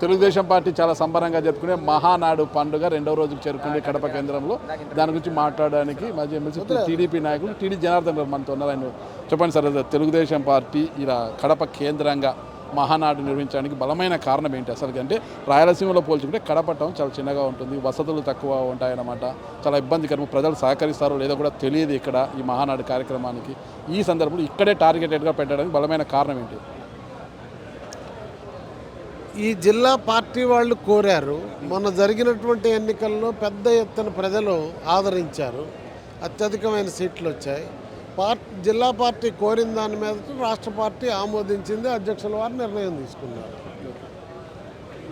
Telugu Desam party చాలా సంబరంగా జరుపుకునే మహానాడు పండుగ రెండవ రోజుకు చేరుకుంది కడప కేంద్రంలో. దాని గురించి మాట్లాడడానికి మాజీ ఎమ్మెల్సీ టీడీపీ నాయకులు టీడీ జనార్దన్ గారు మనతో ఉన్నారు. ఆయన చెప్పండి సార్ తెలుగుదేశం పార్టీ ఇలా కడప కేంద్రంగా మహానాడు నిర్మించడానికి బలమైన కారణం ఏంటి? అసలు అంటే రాయలసీమలో పోల్చుకుంటే కడప టౌన్ చాలా చిన్నగా ఉంటుంది వసతులు తక్కువ ఉంటాయన్నమాట. చాలా ఇబ్బందికరం ప్రజలు సహకరిస్తారో లేదో కూడా తెలియదు ఇక్కడ ఈ మహానాడు కార్యక్రమానికి. ఈ సందర్భంలో ఇక్కడే టార్గెటెడ్గా పెట్టడానికి బలమైన కారణం ఏంటి? ఈ జిల్లా పార్టీ వాళ్ళు కోరారు. మొన్న జరిగినటువంటి ఎన్నికల్లో పెద్ద ఎత్తున ప్రజలు ఆదరించారు. అత్యధికమైన సీట్లు వచ్చాయి. పార్టీ జిల్లా పార్టీ కోరిన దాని మీద రాష్ట్ర పార్టీ ఆమోదించింది. అధ్యక్షుల వారు నిర్ణయం తీసుకున్నారు.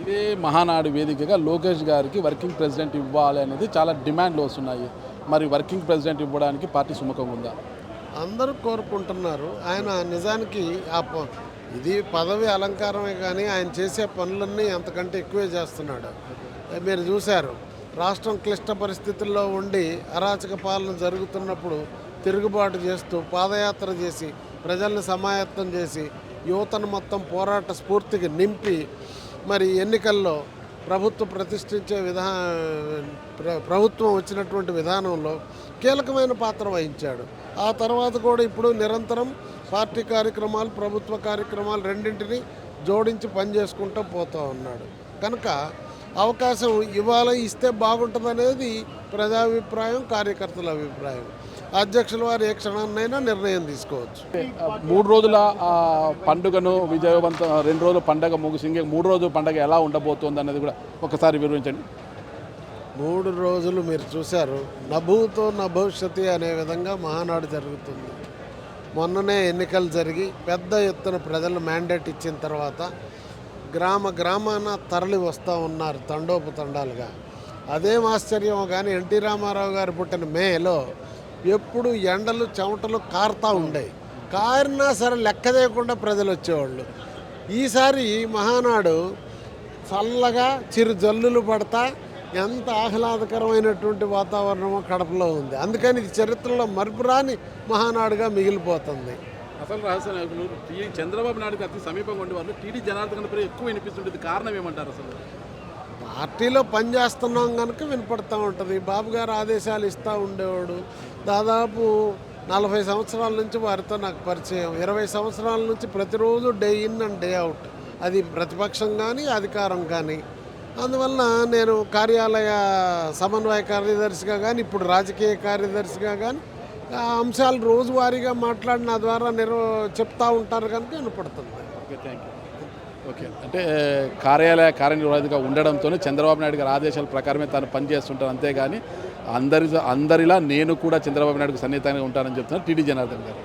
ఇదే మహానాడు వేదికగా లోకేష్ గారికి వర్కింగ్ ప్రెసిడెంట్ ఇవ్వాలి అనేది చాలా డిమాండ్లు వస్తున్నాయి. మరి వర్కింగ్ ప్రెసిడెంట్ ఇవ్వడానికి పార్టీ సుముఖంగా ఉందా? అందరూ కోరుకుంటున్నారు. ఆయన నిజానికి ఆ ఇది పదవి అలంకారమే కానీ ఆయన చేసే పనులన్నీ అంతకంటే ఎక్కువే చేస్తున్నాడు. మీరు చూశారు రాష్ట్రం క్లిష్ట పరిస్థితుల్లో ఉండి అరాచక పాలన జరుగుతున్నప్పుడు తిరుగుబాటు చేస్తూ పాదయాత్ర చేసి ప్రజల్ని సమాయత్తం చేసి యువతను మొత్తం పోరాట స్ఫూర్తికి నింపి మరి ఎన్నికల్లో ప్రభుత్వం ప్రతిష్ఠించే విధా ప్రభుత్వం వచ్చినటువంటి విధానంలో కీలకమైన పాత్ర వహించాడు. ఆ తర్వాత కూడా ఇప్పుడు నిరంతరం పార్టీ కార్యక్రమాలు ప్రభుత్వ కార్యక్రమాలు రెండింటిని జోడించి పనిచేసుకుంటూ పోతూ ఉన్నాడు. కనుక అవకాశం ఇవాళ ఇస్తే బాగుంటుందనేది ప్రజాభిప్రాయం కార్యకర్తల అభిప్రాయం. అధ్యక్షుల వారు ఏ క్షణాన్నైనా నిర్ణయం తీసుకోవచ్చు. మూడు రోజుల పండుగను విజయవంతం రెండు రోజుల పండగ ముగిసి ఇంకే మూడు రోజుల పండగ ఎలా ఉండబోతోంది అనేది కూడా ఒకసారి వివరించండి. మూడు రోజులు మీరు చూశారు. నభూతో నా భవిష్యత్తు అనే విధంగా మహానాడు జరుగుతుంది. మొన్ననే ఎన్నికలు జరిగి పెద్ద ఎత్తున ప్రజలు మ్యాండేట్ ఇచ్చిన తర్వాత గ్రామ గ్రామాన తరలి వస్తూ ఉన్నారు తండోపతండాలుగా అదేం ఆశ్చర్యం కానీ ఎన్టీ రామారావు గారు పుట్టిన మేలో ఎప్పుడు ఎండలు చెమటలు కారుతూ ఉండేవి. కారినా సరే లెక్క చేయకుండా ప్రజలు వచ్చేవాళ్ళు. ఈసారి మహానాడు చల్లగా చిరు జల్లులు పడతా ఎంత ఆహ్లాదకరమైనటువంటి వాతావరణమో కడపలో ఉంది. అందుకని ఇది చరిత్రలో మరుపురాని మహానాడుగా మిగిలిపోతుంది. అసలు రహస్య నాయకులు టీ. చంద్రబాబు నాయుడుకి అతి సమీపంగా ఉండేవాళ్ళు టీడీ జనార్దన్ పేరు ఎక్కువ వినిపిస్తుంటుంది కారణం ఏమంటారు అసలు? పార్టీలో పనిచేస్తున్నాం కనుక వినపడతా ఉంటుంది. బాబు గారు ఆదేశాలు ఇస్తూ ఉండేవాడు. దాదాపు నలభై సంవత్సరాల నుంచి వారితో నాకు పరిచయం. ఇరవై సంవత్సరాల నుంచి ప్రతిరోజు day in and day out. అది ప్రతిపక్షం కానీ అధికారం కానీ అందువలన నేను కార్యాలయ సమన్వయ కార్యదర్శిగా కానీ ఇప్పుడు రాజకీయ కార్యదర్శిగా కానీ ఆ అంశాలు రోజువారీగా మాట్లాడి నా ద్వారా నిర్వ చెప్తా ఉంటారు కనుక వినపడుతుంది. Okay thank you okay. అంటే కార్యాలయ కార్యనిర్వాహికగా ఉండడంతోనే చంద్రబాబు నాయుడు గారి ఆదేశాల ప్రకారమే తాను పనిచేస్తుంటాను అంతేగాని అందరి అందరిలా నేను కూడా చంద్రబాబు నాయుడుకు సన్నిహితంగా ఉంటానని చెప్తున్నారు టీడీ జనార్దన్ గారు.